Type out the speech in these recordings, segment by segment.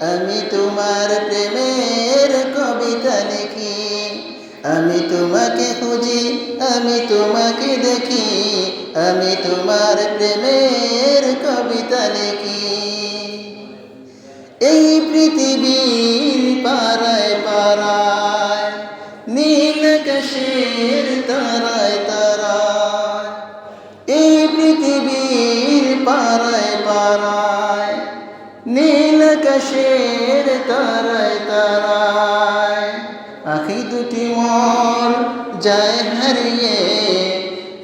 আমি তোমার প্রেমের কবিতা লিখি। আমি তোমাকে খুঁজি, আমি তোমাকে দেখি। আমি তোমার প্রেমের কবিতা লিখি। এই পৃথিবীর পারায় পারায় নীল আকাশের তারায় তারায়, এই পৃথিবীর নীল আকাশের তারায় তারায়। আখি দুটি মন যায় হারিয়ে,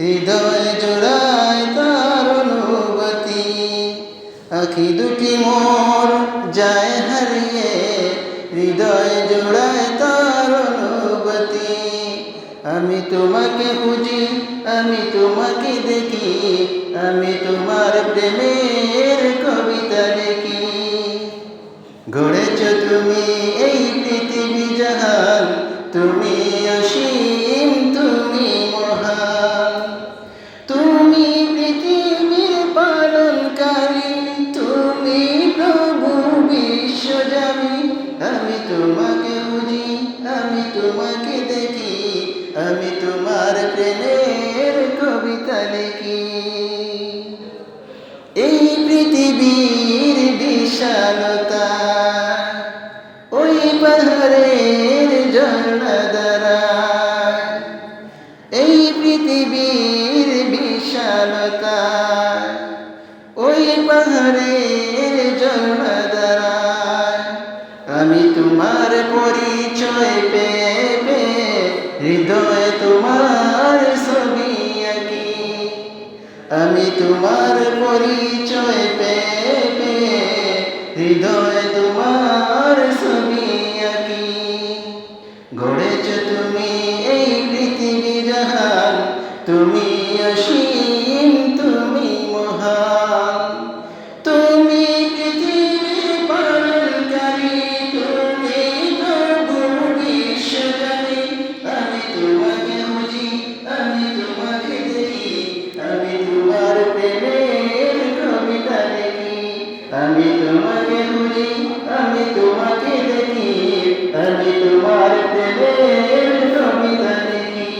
হৃদয় জোড়ায় তার অনুভূতি। আখি দুটি মোর যায় হারিয়ে, হৃদয় জোড়ায় তার অনুভূতি। আমি তোমাকে খুঁজি, আমি তোমাকে দেখি, আমি তোমার প্রেমের তুমি অসীম, তুমি মহান। তুমি পৃথিবীর পালনকারী, তুমি প্রভু বিশ্বজামি। আমি তোমাকে বুঝি, আমি তোমাকে দেখি, আমি তোমার প্রেমের কবিতা লিখি। এই পৃথিবীর বিশালতা, ওই পাহাড়ের দ্বারা এই পৃথিবীর বিশালতা ওই পাহাড়ের দ্বারা আমি তোমার পরিচয় পেয়ে হৃদয় তোমার ছবি আঁকি। আমি তোমার পরিচয় পেয়ে হৃদয় তোমার তুমি অসীম, তুমি মহান। তুমি পৃথিবী পালনকারী তুমি বিশ্বজানি আমি তোমাকে বুঝি, আমি তোমাকে দেখি, আমি তোমার প্রেমের কবিতা লিখি আমি তোমাকে বুঝি, আমি তোমাকে দেখি, আমি তোমার প্রেমের কবিতা লিখি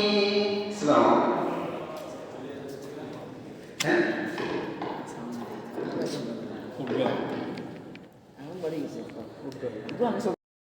সালাম হ্যাঁ উঠবে এখন বাড়ি গেছে